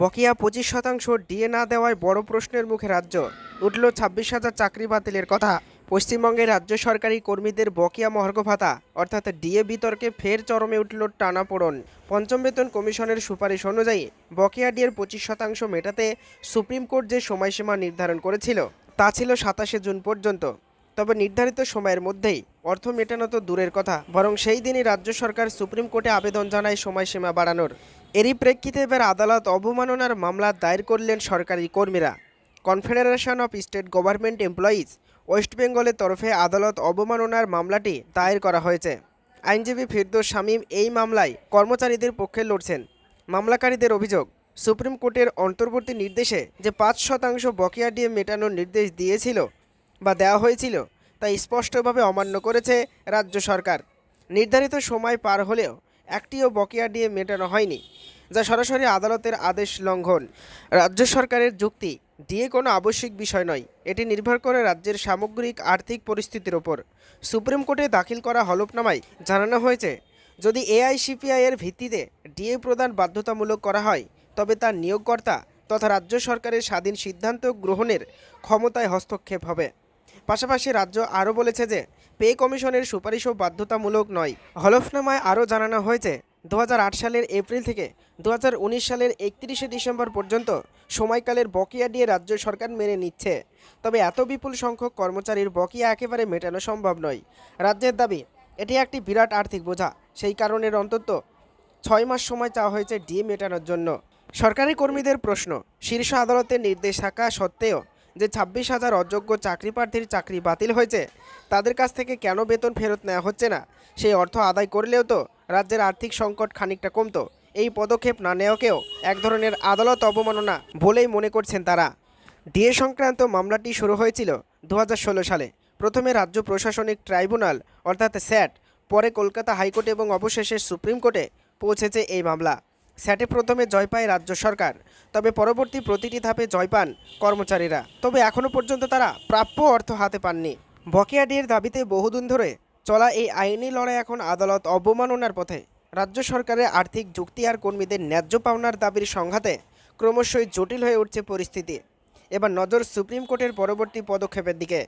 বকেয়া পঁচিশ শতাংশ ডিএ না দেওয়ায় বড় প্রশ্নের মুখে রাজ্য। উঠল ছাব্বিশ হাজার চাকরি বাতিলের কথা। পশ্চিমবঙ্গের রাজ্য সরকারি কর্মীদের বকেয়া মহার্ঘ ভাতা, অর্থাৎ ডিএ বিতর্কে ফের চরমে উঠল টানাপোড়ন পঞ্চম বেতন কমিশনের সুপারিশ অনুযায়ী বকেয়া ডিএর পঁচিশ শতাংশ মেটাতে সুপ্রিম কোর্ট যে সময়সীমা নির্ধারণ করেছিল, তা ছিল সাতাশে জুন পর্যন্ত। তবে নির্ধারিত সময়ের মধ্যেই অর্থ মেটানো তো দূরের কথা, বরং সেই দিনই রাজ্য সরকার সুপ্রিম কোর্টে আবেদন জানায় সময়সীমা বাড়ানোর। এরই প্রেক্ষিতে এবার আদালত অবমাননার মামলা দায়ের করলেন সরকারি কর্মীরা। Confederation of state government employees west বেঙ্গলের তরফে আদালত অবমাননার মামলাটি দায়ের করা হয়েছে। আইনজীবী ফিরদোস শামীম এই মামলায় কর্মচারীদের পক্ষে লড়ছেন। মামলাকারীদের অভিযোগ, সুপ্রিম কোর্টের অন্তর্বর্তী নির্দেশে যে পাঁচ শতাংশ বকেয়া ডিএ মেটানোর নির্দেশ দিয়েছিল বা দেওয়া হয়েছিল, তা স্পষ্টভাবে অমান্য করেছে রাজ্য সরকার। নির্ধারিত সময় পার হলেও একটিও বকেয়া ডিএ মেটানো হয়নি। যা সরাসরি আদালতের আদেশ লঙ্ঘন। রাজ্য সরকারের যুক্তি ডিএ কোনো আবশ্যিক বিষয় নয়। এটি নির্ভর করে রাজ্যের সামগ্রিক আর্থিক পরিস্থিতির ওপর। সুপ্রিম কোর্টে দাখিল করা হলফনামায় জানানো হয়েছে, যদি এআইসিপিআই এর ভিত্তিতে ডিএ প্রদান বাধ্যতামূলক করা হয়, তবে তার নিয়োগকর্তা তথা রাজ্য সরকারের স্বাধীন সিদ্ধান্ত গ্রহণের ক্ষমতায় হস্তক্ষেপ হবে। পাশাপাশি রাজ্য আরও বলেছে যে, পে কমিশনের সুপারিশও বাধ্যতামূলক নয়। হলফনামায় আরও জানানো হয়েছে দু হাজার আট সালের এপ্রিল থেকে দু হাজার উনিশ সালের একত্রিশে ডিসেম্বর পর্যন্ত সময়কালের বকেয়া দিয়ে রাজ্য সরকার মেনে নিচ্ছে। তবে এত বিপুল সংখ্যক কর্মচারীর বকেয়া একেবারে মেটানো সম্ভব নয়। রাজ্যের দাবি, এটি একটি বিরাট আর্থিক বোঝা। সেই কারণের অন্তত ছয় মাস সময় চাওয়া হয়েছে ডিএ মেটানোর জন্য। সরকারি কর্মীদের প্রশ্ন, শীর্ষ আদালতের নির্দেশ থাকা সত্ত্বেও যে ছাব্বিশ হাজার অযোগ্য চাকরি প্রার্থীর চাকরি বাতিল হয়েছে, তাদের কাছ থেকে কেন বেতন ফেরত নেওয়া হচ্ছে না? সেই অর্থ আদায় করলেও তো রাজ্যের আর্থিক সংকট খানিকটা কমত। এই পদক্ষেপ না নেওয়াকেও এক ধরনের আদালত অবমাননা বলেই মনে করছেন তারা। ডিএ সংক্রান্ত মামলাটি শুরু হয়েছিল দু হাজার ষোলো সালে। প্রথমে রাজ্য প্রশাসনিক ট্রাইব্যুনাল, অর্থাৎ স্যাট, পরে কলকাতা হাইকোর্ট এবং অবশেষে সুপ্রিম কোর্টে পৌঁছেছে এই মামলা। স্যাটে প্রথমে জয় পায় রাজ্য সরকার, তবে পরবর্তী প্রতিটি ধাপে জয় পান কর্মচারীরা। তবে এখনও পর্যন্ত তারা প্রাপ্য অর্থ হাতে পাননি। বকেয়া ডিএর দাবিতে বহুদিন ধরে চলা এই আইনি লড়াই এখন আদালত অবমাননার পথে। রাজ্য সরকারের আর্থিক যুক্তি আর কর্মীদের ন্যায্য পাওনার দাবির সংঘাতে ক্রমশই জটিল হয়ে উঠছে পরিস্থিতি। এবার নজর সুপ্রিম কোর্টের পরবর্তী পদক্ষেপের দিকে।